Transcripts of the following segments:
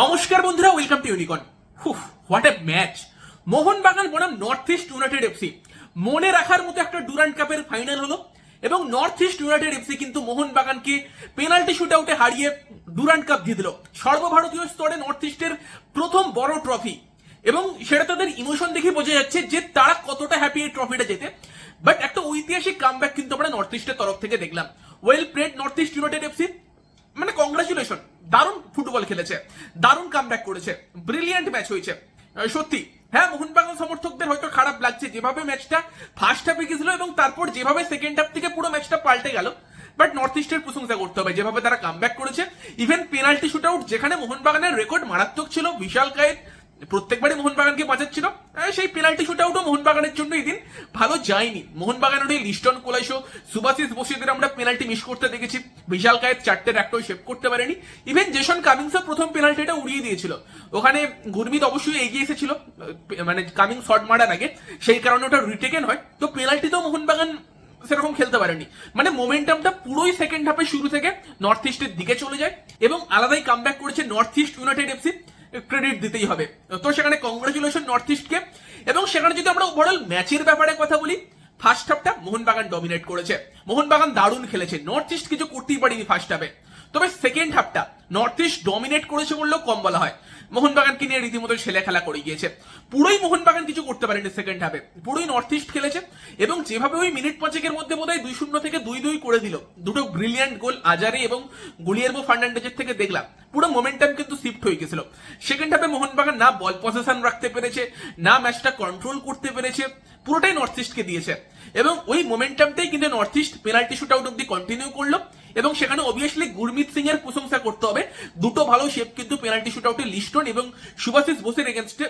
নমস্কার বন্ধুরা welcome to Unicon what a match Mohun Bagan বনাম নর্থ ইস্ট ইউনাইটেড এফসি মনে রাখার মতো একটা ডুরান্ট কাপের ফাইনাল হলো। এবং নর্থ ইস্ট ইউনাইটেড এফসি কিন্তু মোহনবাগানকে পেনাল্টি শুট আউটে হারিয়ে ডুরান্ট কাপ জিতল। সর্বভারতীয় স্তরে নর্থ ইস্টের প্রথম বড় ট্রফি এবং সেটা তাদের ইমোশন দেখে বোঝা যাচ্ছে যে তারা কতটা হ্যাপি এই ট্রফিটা যেতে বাট একটা ঐতিহাসিক কামব্যাক কিন্তু আমরা নর্থ ইস্টের তরফ থেকে দেখলাম। Well played north east united FC মানে কংগ্রাচুলেশন দারুণ ফুটবল খেলেছে, দারুণ কামব্যাক করেছে ব্রিলিয়ান্ট ম্যাচ হয়েছে। সত্যি হ্যাঁ মোহনবাগান সমর্থকদের হয়তো খারাপ লাগছে, যেভাবে ম্যাচটা ফার্স্ট হাফে গেছিল এবং তারপর যেভাবে সেকেন্ড হাফ থেকে পুরো ম্যাচটা পাল্টে গেল বাট নর্থ ইস্টের প্রশংসা করতে হবে, যেভাবে তারা কামব্যাক করেছে ইভেন পেনাল্টি শুট আউট যেখানে মোহনবাগানের রেকর্ড মারাত্মক ছিল, বিশাল কায়েত প্রত্যেকবারই মোহনবাগানকে বাঁচাচ্ছিল সেই পেনাল্টি শুট আউটও মোহনবাগানের জন্য এদিন ভালো যায়নি। মোহনবাগানের ওই লিস্টন কোলাইশো সুভাশিস বসিদের আমরা পেনাল্টি মিস করতে দেখেছি। বিশাল কায়েত চারটের একটাও সেভ করতে পারেনি। ইভেন জেসন কামিংসও প্রথম পেনাল্টিটা উড়িয়ে দিয়েছিল। ওখানে গুরমিত অবশ্যই এগিয়ে এসেছিল। মানে কামিং শট মারার আগে। সেই কারণে ওটা রিটেকেন হয়। তো পেনাল্টি তো মোহনবাগান সেরকম খেলতে পারেনি। মানে মোমেন্টামটা পুরোই সেকেন্ড হাফে শুরু থেকে নর্থ ইস্টের দিকে চলে যায়। এবং আলাদাই কামব্যাক করেছে north east united FC credit দিতেই হবে। তো সেখানে কংগ্রেচুলেশন নর্থ ইস্টকে এবং সেখানে যদি আমরা ওভারঅল ম্যাচের ব্যাপারে কথা বলি ফার্স্ট হাফটা মোহনবাগান ডমিনেট করেছে। মোহনবাগান দারুণ খেলেছে। নর্থ ইস্ট কিছু করতেই পারেনি ফার্স্ট হাফে তবে সেকেন্ড হাফটা নর্থ ইস্ট ডমিনেট করেছে বললেও কম বলা হয়। মোহনবাগানকে নিয়ে রীতিমতো ছেলে খেলা করে গিয়েছে? পুরোই মোহনবাগান কিছু করতে পারেনি সেকেন্ড হাফে পুরোই নর্থ ইস্ট খেলেছে এবং যেভাবে ওই মিনিট পাঁচেকের মধ্যে বোধহয় দুই শূন্য থেকে দুই দুই করে দিল। দুটো ব্রিলিয়ান্ট গোল আজারে এবং গুলিয়ারবো ফার্নান্ডেজের থেকে দেখলাম। পুরো মোমেন্টাম কিন্তু শিফট হয়ে গেছিল। সেকেন্ড হাফে মোহনবাগান না বল পজিশন রাখতে পেরেছে, না ম্যাচটা কন্ট্রোল করতে পেরেছে, পুরোটাই নর্থ ইস্টকে দিয়েছে। এবং ওই মোমেন্টামটাই কিন্তু north east penalty shoot out অব্দি কন্টিনিউ করল। এবং সেখানে অবভিয়াসলি গুরমিত সিং এর প্রশংসা করতে হবে। দুটো ভালো শেপ কিন্তু পেনাল্টি শুট আউটে লিস্টন এবং শুভাশিস বোসের এগেনস্টে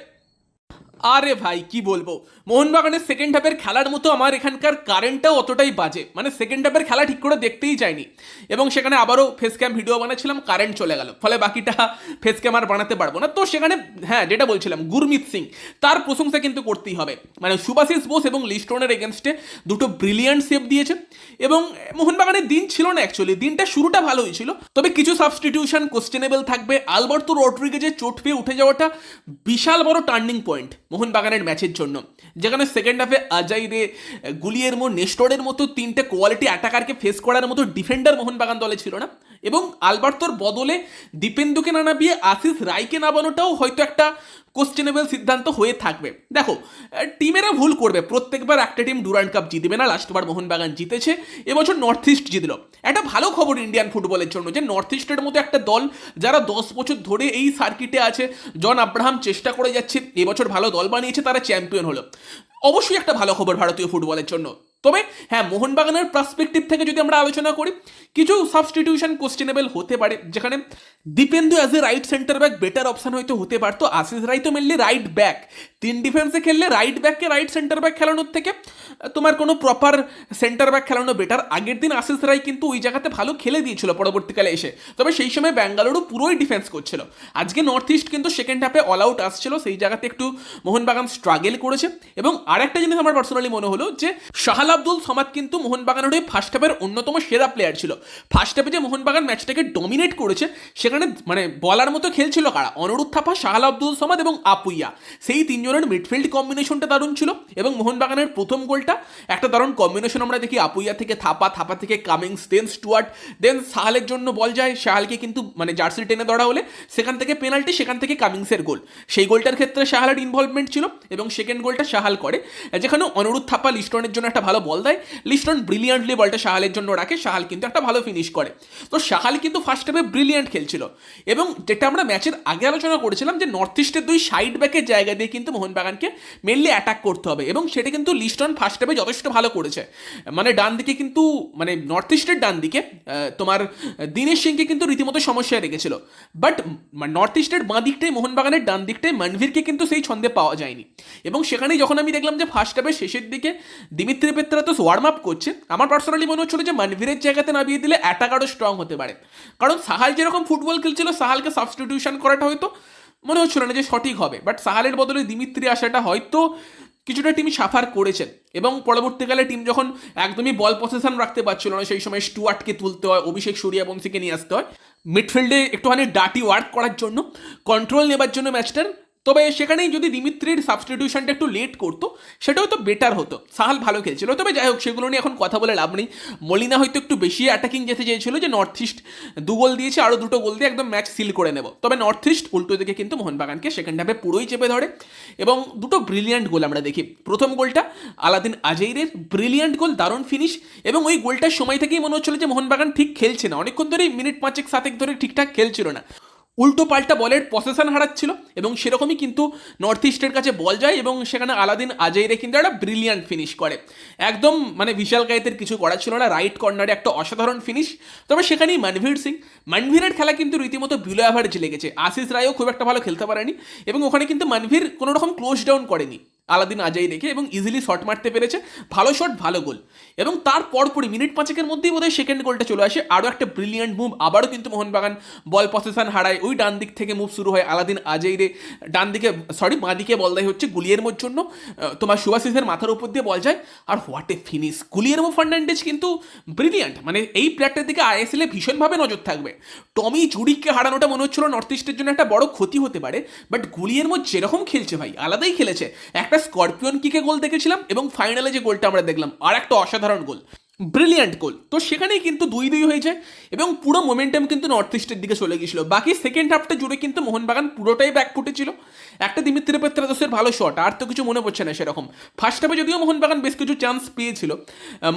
আরে ভাই, কি বলব? মোহনবাগানের সেকেন্ড হাফের খেলার মতো আমার এখানকার কারেন্টটাও অতটাই বাজে। মানে সেকেন্ড হাফের খেলা ঠিক করে দেখতেই চাইনি এবং সেখানে আবারও ফেস ক্যাম ভিডিও বানাচ্ছিলাম কারেন্ট চলে গেল। ফলে বাকিটা ফেস ক্যাম আর বানাতে পারব না। তো সেখানে হ্যাঁ যেটা বলছিলাম, গুরমিত সিং। তার প্রশংসা কিন্তু করতেই হবে। মানে সুভাশিস বোস এবং লিস্টনের এগেনস্টে দুটো ব্রিলিয়ান্ট সেভ দিয়েছে। এবং মোহনবাগানের দিন ছিল না অ্যাকচুয়ালি দিনটা শুরুটা ভালোই ছিল। তবে কিছু সাবস্টিটিউশন কোশ্চেনেবল থাকবে। আলবার্তো রড্রিগেজের চোট পেয়ে উঠে যাওয়াটা বিশাল বড় টার্নিং পয়েন্ট মোহনবাগানের ম্যাচের জন্য। যেখানে সেকেন্ড হাফে আজাই রে গুলিয়ের মো, নেস্টরের মতো তিনটে কোয়ালিটি অ্যাটাকারকে ফেস করার মতো ডিফেন্ডার মোহনবাগান দলে ছিল না। এবং আলবার্তোর বদলে দীপেন্দুকে না নামিয়ে আশিস রায়কে নামানোটাও হয়তো একটা কোশ্চেনেবল সিদ্ধান্ত হয়ে থাকবে। দেখো টিমেরা ভুল করবে। প্রত্যেকবার একটা টিম ডুরান্ড কাপ জিতবে না। লাস্টবার মোহনবাগান জিতেছে। এবছর নর্থ ইস্ট জিতল। একটা ভালো খবর ইন্ডিয়ান ফুটবলের জন্য যে নর্থ ইস্টের মতো একটা দল যারা দশ বছর ধরে এই সার্কিটে আছে জন আব্রাহাম চেষ্টা করে যাচ্ছে, এবছর ভালো দল বানিয়েছে, তারা চ্যাম্পিয়ন হলো। অবশ্যই একটা ভালো খবর ভারতীয় ফুটবলের জন্য। তবে হ্যাঁ মোহনবাগানের পার্সপেক্টিভ থেকে যদি আমরা আলোচনা করি, কিছু সাবস্টিটিউশন কোশ্চেনেবল হতে পারে, যেখানে Dipendu as a right centre back better option হয়তো হতে পারতো। আশিস রাই তো মেনলি রাইট ব্যাক তিন ডিফেন্সে খেললে রাইট ব্যাককে রাইট সেন্টার ব্যাক খেলানোর থেকে তোমার কোনো প্রপার সেন্টার ব্যাক খেলানো বেটার আগের দিন আশিস রাই কিন্তু ওই জায়গাতে ভালো খেলে দিয়েছিল পরবর্তীকালে এসে। তবে সেই সময় ব্যাঙ্গালুরু পুরোই ডিফেন্স করছিল। আজকে নর্থ ইস্ট কিন্তু সেকেন্ড হাফে অল আউট আসছিল, সেই জায়গাতে একটু মোহনবাগান স্ট্রাগেল করেছে। এবং আরেকটা জিনিস আমার পার্সোনালি মনে হলো যে শাহাল আব্দুল সমাদ কিন্তু মোহনবাগানের হয়ে ফার্স্ট হাফের অন্যতম সেরা প্লেয়ার ছিল। ফার্স্ট হাফে যে মোহনবাগান ম্যাচটাকে ডমিনেট করেছে, সেখানে মানে বলার মতো খেলছিল কারা? অনুরুদ্ধ থাপা, শাহাল আব্দুল সমাদ এবং আপুইয়া। সেই তিনজনের মিডফিল্ড কম্বিনেশনটা দারুণ ছিল এবং মোহনবাগানের প্রথম গোলটা একটা দারুণ কম্বিনেশন আমরা দেখি। আপুইয়া থেকে থাপা থাপা থেকে কামিংস দেন স্টুয়ার্ট দেন সাহালের জন্য বল যায়। সাহালকে কিন্তু মানে জার্সি টেনে ধরা হলে সেখান থেকে পেনাল্টি সেখান থেকে কামিংসের গোল। সেই গোলটার ক্ষেত্রে সাহালের ইনভলভমেন্ট ছিল এবং সেকেন্ড গোলটা সাহাল করে। যেখানে অনুরোধ থাপা লিস্টনের জন্য একটা ভালো বল দেয়। লিস্টন ব্রিলিয়ান্টলি বলটা সাহালের জন্য রাখে। সাহাল কিন্তু একটা ভালো ফিনিশ করে। তো সাহাল কিন্তু ফার্স্ট হাফে ব্রিলিয়ান্ট খেলছিল। এবং যেটা আমরা ম্যাচের আগে আলোচনা করেছিলাম যে নর্থ ইস্টের দুই সাইড ব্যাকের জায়গা দিয়ে কিন্তু মোহনবাগানকে মেনলি অ্যাটাক করতে হবে। এবং সেটা কিন্তু লিস্টন ফার্স্ট হাফে যথেষ্ট ভালো করেছে। মানে ডান দিকে কিন্তু মানে নর্থ ইস্টের ডান দিকে তোমার দিনেশ সিংকে কিন্তু রীতিমতো সমস্যায় রেখেছিল। বাট নর্থ ইস্টের বাঁ দিকটাই মোহনবাগানের ডান দিকটায় মনভীরকে কিন্তু সেই ছন্দে পাওয়া যায়নি। এবং সেখানেই যখন আমি দেখলাম যে ফার্স্ট হাফের শেষের দিকে দিমিত্রি পেত্রা তো ওয়ার্ম আপ করছে আমার পার্সোনালি মনে হচ্ছিল যে মনভীরের জায়গাতে নামিয়ে দিলে অ্যাটাক আরও স্ট্রং হতে পারে। কারণ সাহাল যেরকম ফুটবল খেলছিল, সাহালকে সাবস্টিটিউশন করাটা হয়তো মনে হচ্ছিল না যে সঠিক হবে। বাট সাহালের বদলে দিমিত্রি আসাটা হয়তো কিছুটা টিম সাফার করেছেন। এবং পরবর্তীকালে টিম যখন একদমই বল পসেশন রাখতে পারছিল না, সেই সময় স্টুয়ার্টকে তুলতে হয়, অভিষেক সূর্যবংশীকে নিয়ে আসতে হয়। মিডফিল্ডে একটুখানি ডাটি ওয়ার্ক করার জন্য কন্ট্রোল নেবার জন্য ম্যাচটার তবে সেখানেই যদি দিমিত্রির সাবস্টিটিউশনটা একটু লেট করতো, সেটাও তো বেটার হতো। সাহাল ভালো খেলছিল। তবে যাই হোক, সেগুলো নিয়ে এখন কথা বলে লাভ নেই। মলিনা হয়তো একটু বেশি অ্যাটাকিং যেতে চেয়েছিল যে নর্থ ইস্ট দু গোল দিয়েছে আরও দুটো গোল দিয়ে একদম ম্যাচ সিল করে নেব। তবে নর্থ ইস্ট উল্টো দিকে কিন্তু মোহনবাগানকে সেকেন্ড হাফে পুরোই চেপে ধরে। এবং দুটো ব্রিলিয়ান্ট গোল আমরা দেখি। প্রথম গোলটা আলাদিন আজৈরের ব্রিলিয়ান্ট গোল দারুণ ফিনিশ এবং ওই গোলটার সময় থেকেই মনে হচ্ছিল যে মোহনবাগান ঠিক খেলছে না। অনেকক্ষণ ধরেই মিনিট পাঁচেক, সাতেক ধরে ঠিকঠাক খেলছিল না। উল্টো পাল্টা বলের পসেশন হারাচ্ছিল এবং সেরকমই কিন্তু নর্থ ইস্টের কাছে বল যায় এবং সেখানে আলাদিন আজেইরে কিন্তু একটা ব্রিলিয়ান্ট ফিনিশ করে। একদম মানে বিশাল গায়েতের কিছু করা ছিল না রাইট কর্নারে একটা অসাধারণ ফিনিশ তবে সেখানেই মানভীর সিং মানভীরের খেলা কিন্তু রীতিমতো বিলো অ্যাভারেজ লেগেছে। আশিস রায়ও খুব একটা ভালো খেলতে পারেনি এবং ওখানে কিন্তু মানভীর কোনো রকম ক্লোজ ডাউন করেনি। আলাদিন আজাই রেখে এবং ইজিলি শট মারতে পেরেছে। ভালো শট ভালো গোল এবং তার পরপরই মিনিট পাঁচেকের মধ্যেই বোধহয় সেকেন্ড গোলটা চলে আসে। আরও একটা ব্রিলিয়ান্ট মুভ আবারও কিন্তু মোহনবাগান বল পসেশন হারায়। ওই ডান দিক থেকে মুভ শুরু হয় আলাদিন আজাই রে। ডান দিকে সরি বাঁ দিকে বল দেয় হচ্ছে গুলিয়ের গুলিয়েরমোর জন্য। তোমার সুভাশিসের মাথার উপর দিয়ে বল যায়। আর what a finish Guillermo Fernandez কিন্তু ব্রিলিয়ান্ট মানে এই প্লেয়ারটার দিকে আইএসএল ভীষণভাবে নজর থাকবে। টমি জুডিককে হারানোটা মনে হচ্ছিল নর্থ ইস্টের জন্য একটা বড় ক্ষতি হতে পারে। বাট গুলিয়ের গুলিয়েরমো যেরকম খেলছে ভাই, আলাদাই খেলেছে। একটা স্করপিয়ন কিকে গোল দেখেছিলাম এবং ফাইনালে যে গোলটা আমরা দেখলাম, আর একটা অসাধারণ গোল ব্রিলিয়ান্ট গোল তো সেখানেই কিন্তু দুই দুই হয়ে যায় এবং পুরো মোমেন্টাম কিন্তু নর্থ ইস্টের দিকে চলে গেছিল বাকি সেকেন্ড হাফটা জুড়ে কিন্তু মোহনবাগান পুরোটাই ব্যাকফুটে ছিল। একটা দিমিত্রি পেত্রাদোসের ভালো শট আর তো কিছু মনে পড়ছে না সেরকম। ফার্স্ট হাফে যদিও মোহনবাগান বেশ কিছু চান্স পেয়েছিল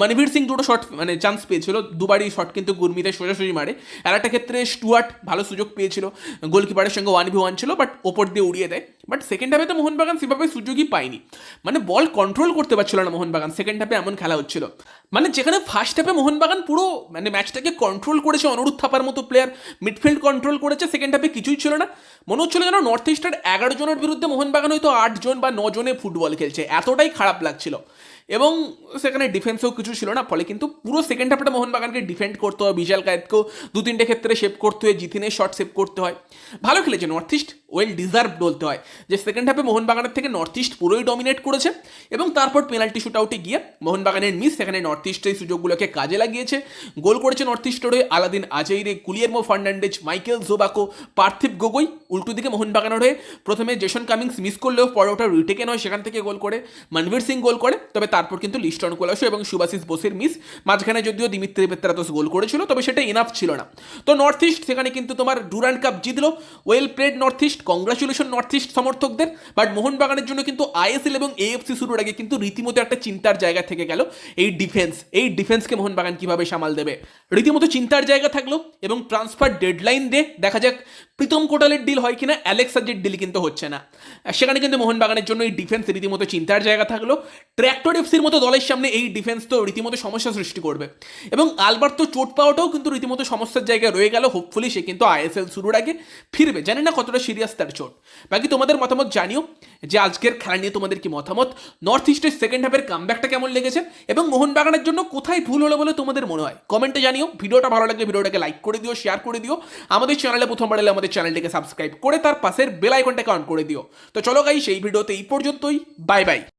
মনভীর সিং দুটো শট মানে চান্স পেয়েছিল, দুবারই শট কিন্তু গুরমিতে সোজাসুজি মারে। আর একটা ক্ষেত্রে স্টুয়ার্ট ভালো সুযোগ পেয়েছিল গোলকিপারের সঙ্গে ওয়ান ভি ওয়ান ছিল বাট ওপর দিয়ে উড়িয়ে দেয়। বাট সেকেন্ড হাফে তো মোহনবাগান সেভাবে সুযোগই পায়নি। মানে বল কন্ট্রোল করতে পারছিল না মোহনবাগান সেকেন্ড হাফে এমন খেলা হচ্ছিল। মানে যেখানে ফার্স্ট হাফে মোহনবাগান পুরো মানে ম্যাচটাকে কন্ট্রোল করেছে অনুরোধ থাপার মতো প্লেয়ার মিডফিল্ড কন্ট্রোল করেছে সেকেন্ড হাফে কিছুই ছিল না। মনে হচ্ছিল যেন নর্থ ইস্টের এগারো জনের বিরুদ্ধে মোহনবাগান হয়তো আট জন বা ন জনে ফুটবল খেলছে। এতটাই খারাপ লাগছিল। এবং সেখানে ডিফেন্সেও কিছু ছিল না, ফলে কিন্তু পুরো সেকেন্ড হাফটা মোহনবাগানকে ডিফেন্ড করতে হয়, বিশাল কায়েতকেও দু তিনটে ক্ষেত্রে সেভ করতে হয়, জিতিনের শট সেভ করতে হয়। ভালো খেলেছে নর্থ ইস্ট ওয়েল ডিজার্ভ বলতে হয়। যে সেকেন্ড হাফে মোহনবাগানের থেকে নর্থ ইস্ট পুরোই ডমিনেট করেছে এবং তারপর পেনাল্টি শুট আউটে গিয়ে মোহনবাগানের মিস সেখানে নর্থ ইস্টের সুযোগগুলোকে কাজে লাগিয়েছে। গোল করেছে নর্থ ইস্টের হয়ে Alaaeddine Ajaraie Guillermo Fernandez, Michel Zabaco, Parthib Gogoi. উল্টো দিকে মোহনবাগানের হয়ে প্রথমে জেসন কামিংস মিস করলেও পরে ওটা রিটেকেন হয় সেখান থেকে গোল করে। মনবীর সিং গোল করে, তবে তারপর কিন্তু লিস্টন কোলাসো এবং সুভাশিস বোসের মিস। মাঝখানে যদিও দিমিত্রি পেত্রাতোস গোল করেছিল, তবে সেটা ইনাফ ছিল না। তো নর্থ ইস্ট সেখানে কিন্তু তোমার ডুরান্ড কাপ জিতলো। Well played north east congratulation north east সমর্থকদের। বাট মোহনবাগানের জন্য কিন্তু আইএসএল এবং এএফসি শুরুর আগে কিন্তু রীতিমতো একটা চিন্তার জায়গা থেকে গেল এই ডিফেন্স এই ডিফেন্সকে মোহনবাগান কীভাবে সামাল দেবে? রীতিমতো চিন্তার জায়গা থাকল এবং ট্রান্সফার ডেডলাইন ডে দেখা যাক প্রীতম কোটালের ডিল হয় কিনা অ্যালেক্স সাজের ডিল কিন্তু হচ্ছে না। সেখানে কিন্তু মোহনবাগানের জন্য এই ডিফেন্স রীতিমতো চিন্তার জায়গা থাকল। ট্র্যাক্টর এফসির মতো দলের সামনে এই ডিফেন্স তো রীতিমতো সমস্যা সৃষ্টি করবে। এবং আলবার তো চোট পাওয়াটাও কিন্তু রীতিমতো সমস্যার জায়গায় রয়ে গেল। হোপফুলি সে কিন্তু আইএসএল শুরুর আগে ফিরবে। জানি না কতটা সিরিয়াস তার চোট। বাকি তোমাদের মতামত জানিও যে আজকের খেলা নিয়ে তোমাদের কি মতামত? নর্থ ইস্টের সেকেন্ড হাফের কামব্যাকটা কেমন লেগেছে? এবং মোহনবাগানের জন্য কোথায় ভুল হলো বলে তোমাদের মনে হয়? কমেন্টে জানিও। ভিডিওটা ভালো লাগলে ভিডিওটাকে লাইক করে দিও শেয়ার করে দিও। আমাদের চ্যানেলে প্রথমবার এলে আমাদের চ্যানেলটিকে সাবস্ক্রাইব করে তার পাশের বেল আইকনটাকে অন করে দিও। তো চলো গাই সেই ভিডিওতে এই পর্যন্তই। Bye bye